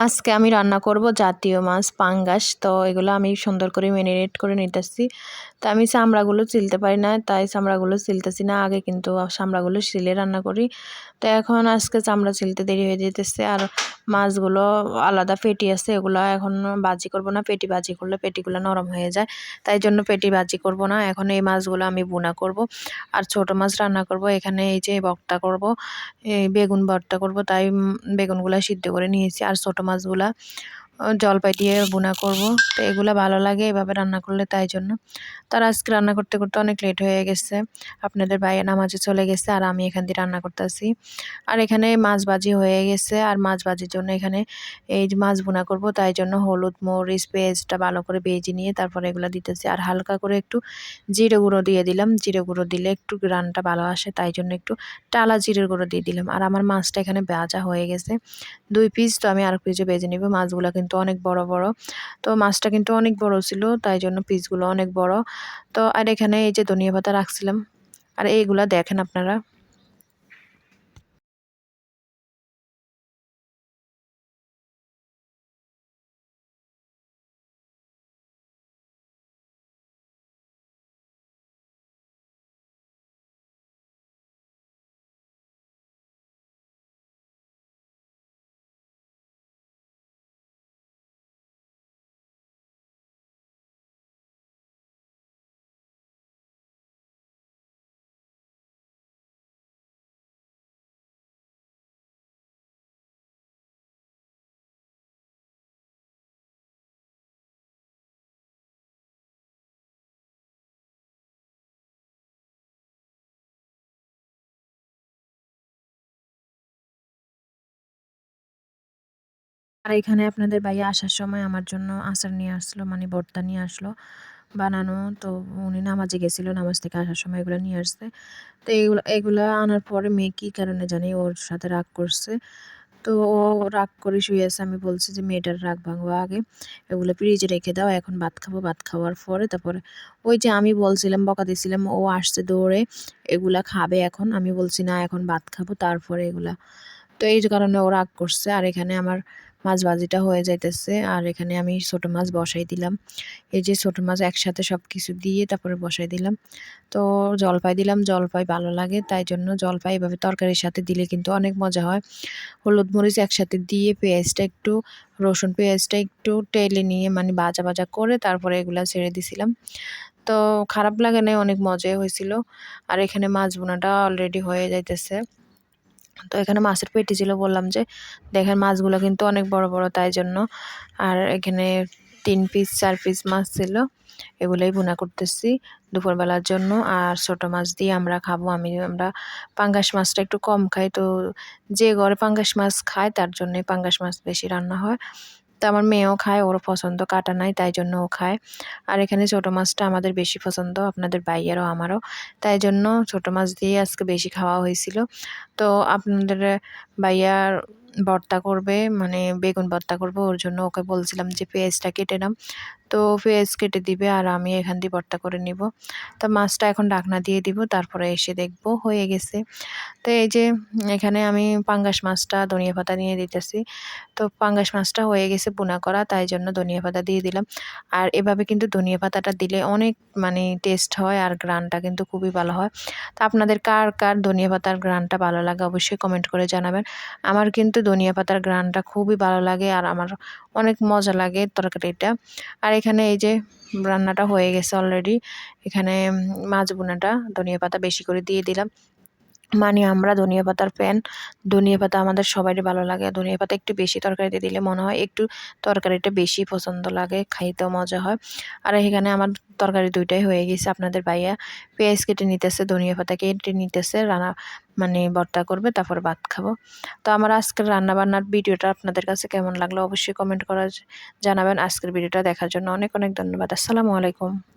আজকে আমি রান্না করব জাতীয় মাছ, পাঙ্গাস। তো এগুলো আমি সুন্দর করে ম্যারিনেট করে নিতেছি। তো আমি চামড়াগুলো চিলতে পারি না, তাই চামড়াগুলো চিলতেছি না। আগে কিন্তু চামড়াগুলো শিলে রান্না করি। তো এখন আজকে চামড়া চিলতে দেরি হয়ে যেতেছে। আর মাছগুলো আলাদা পেটি আছে, এগুলো এখন বাজি করব না। পেটি বাজি করলে পেটিগুলো নরম হয়ে যায়। তাই জন্য পেটি বাজি করব না। এখন এই মাছগুলো আমি বুনা করব। আর ছোট মাছ রান্না করব। এখানে এই যে ভর্তা করব, এই বেগুন ভর্তা করব। তাই বেগুনগুলো সিদ্ধ করে নিয়েছি। আর ছোট মাছগুলা জলপাই দিয়ে বোনা করব। তো এগুলো ভালো লাগে এভাবে রান্না করলে তাই জন্য। তার আজকে রান্না করতে করতে অনেক লেট হয়ে গেছে। আপনাদের বাইরে নামাজে চলে গেছে আর আমি এখান দিয়ে রান্না করতেছি। আর এখানে মাছ ভাজি হয়ে গেছে আর মাছ ভাজির জন্য এখানে এই যে মাছ বোনা করব, তাই জন্য হলুদ, মরিচ পেঁয়াজটা ভালো করে বেজে নিয়ে তারপরে এগুলো দিতেছি। আর হালকা করে একটু জিরে গুঁড়ো দিয়ে দিলাম। জিরে গুঁড়ো দিলে একটু গ্রানটা ভালো আসে, তাই জন্য একটু টালা জিরের গুঁড়ো দিয়ে দিলাম। আর আমার মাছটা এখানে ভাজা হয়ে গেছে। দুই পিস তো আমি আর পিসে বেজে নিব। মাছগুলো কিন্তু অনেক বড় বড়। তো মাছটা কিন্তু অনেক বড় ছিল, তাই জন্য পিসগুলো অনেক বড়। তো আর এখানে এই যে ধনিয়া পাতা রাখছিলাম। আর এইগুলা দেখেন আপনারা। আর এখানে আপনাদের ভাইয়া আসার সময় আমার জন্য আচার নিয়ে আসলো মানে ভর্তা নিয়ে আসলো বানানো। তো উনি নামাজে গেছিল, নামাজ থেকে আসার সময় এগুলো নিয়ে আসছে। তো এগুলো এগুলো আনার পরে মেয়ে কী কারণে জানি ওর সাথে রাগ করছে। তো ও রাগ করে শুয়ে আছে, আমি বলছি যে মেয়েটার রাগ ভাঙবো আগে, এগুলো ফ্রিজে রেখে দাও, এখন ভাত খাব, ভাত খাওয়ার পরে তারপরে ওই যে আমি বলছিলাম, বকা দিয়েছিলাম ও আসছে দৌড়ে, এগুলা খাবে এখন। আমি বলছি না, এখন ভাত খাব, তারপরে এগুলা তো এই কারণে ও রাগ করছে। আর এখানে আমার মাছ ভাজিটা হয়ে যাইতেছে। আর এখানে আমি ছোট মাছ বসাই দিলাম। এই যে ছোট মাছ একসাথে সব কিছু দিয়ে তারপরে বসাই দিলাম। তো জলপাই দিলাম। জলপাই ভালো লাগে, তাই জন্য জলপাই এভাবে তরকারির সাথে দিলে কিন্তু অনেক মজা হয়। হলুদ মরিচ একসাথে দিয়ে পেঁয়াজটা একটু, রসুন পেঁয়াজটা একটু টেলে নিয়ে মানে বাজা বাজা করে তারপরে এগুলা ছেড়ে দিছিলাম। তো খারাপ লাগে নাই, অনেক মজাই হয়েছিল। আর এখানে মাছ বোনাটা অলরেডি হয়ে যাইতেছে। তো এখানে মাছের পেটি ছিল বললাম যে, দেখেন মাছগুলো কিন্তু অনেক বড় বড় তাই জন্য। আর এখানে তিন পিস চার পিস মাছ ছিল, এগুলোই বোনা করতেছি দুপুরবেলার জন্য। আর ছোট মাছ দিয়ে আমরা খাব, আমি, আমরা পাঙ্গাস মাছটা একটু কম খাই, তো যে ঘরে পাঙ্গাস মাছ খায় তার জন্যই পাঙ্গাস মাছ বেশি রান্না হয়। তো আমার মেয়েও খায়, ওরও পছন্দ। কাটা নাই, তাই জন্য ও খায়। আর এখানে ছোটো মাছটা আমাদের বেশি পছন্দ, আপনাদের বাইয়েরও আমারও। তাই জন্য ছোটো মাছ দিয়ে আজকে বেশি খাওয়া হয়েছিল। তো আপনাদের বাইয়ার ভর্তা করবে মানে বেগুন ভর্তা করবে, ওর জন্য ওকে বলছিলাম যে পেঁয়াজটা কেটে নাম তো পেঁয়াজ কেটে দিবে আর আমি এখান দিয়ে ভর্তা করে নিব। তো মাছটা এখন ডাকনা দিয়ে দিব, তারপরে এসে দেখব, হয়ে গেছে। তো এই যে এখানে আমি পাঙ্গাস মাছটা ধনিয়া পাতা নিয়ে দিতেছি। তো পাঙ্গাস মাছটা হয়ে গেছে বুনা করা, তাই জন্য ধনিয়া পাতা দিয়ে দিলাম। আর এভাবে কিন্তু ধনিয়া পাতাটা দিলে অনেক মানে টেস্ট হয় আর গ্রানটা কিন্তু খুবই ভালো হয়। তো আপনাদের কার কার ধনিয়া পাতার গ্রানটা ভালো লাগে অবশ্যই কমেন্ট করে জানাবেন। আমার কিন্তু ধনিয়া পাতার গ্রানটা খুবই ভালো লাগে আর আমার অনেক মজা লাগে তরকারিটা। আর এখানে এই যে রান্নাটা হয়ে গেছে অলরেডি এখানে মাছ বোনাটা ধনিয়া পাতা বেশি করে দিয়ে দিলাম। মানে আমরা ধনিয়া পাতার প্যান, ধনিয়া পাতা আমাদের সবারই ভালো লাগে। ধনিয়া পাতা একটু বেশি তরকারিতে দিলে মনে হয় একটু তরকারিটা বেশি পছন্দ লাগে, খাইতেও মজা হয়। আর এখানে আমার তরকারি দুইটাই হয়ে গেছে। আপনাদের ভাইয়া পেঁয়াজ কেটে নিতেছে, ধনিয়া পাতা কেটে নিতেছে, রান্না মানে ভর্তা করবে, তারপর ভাত খাব। তো আমার আজকের রান্নাবান্নার ভিডিওটা আপনাদের কাছে কেমন লাগল অবশ্যই কমেন্ট করা জানাবেন। আজকের ভিডিওটা দেখার জন্য অনেক অনেক ধন্যবাদ। আসসালামু আলাইকুম।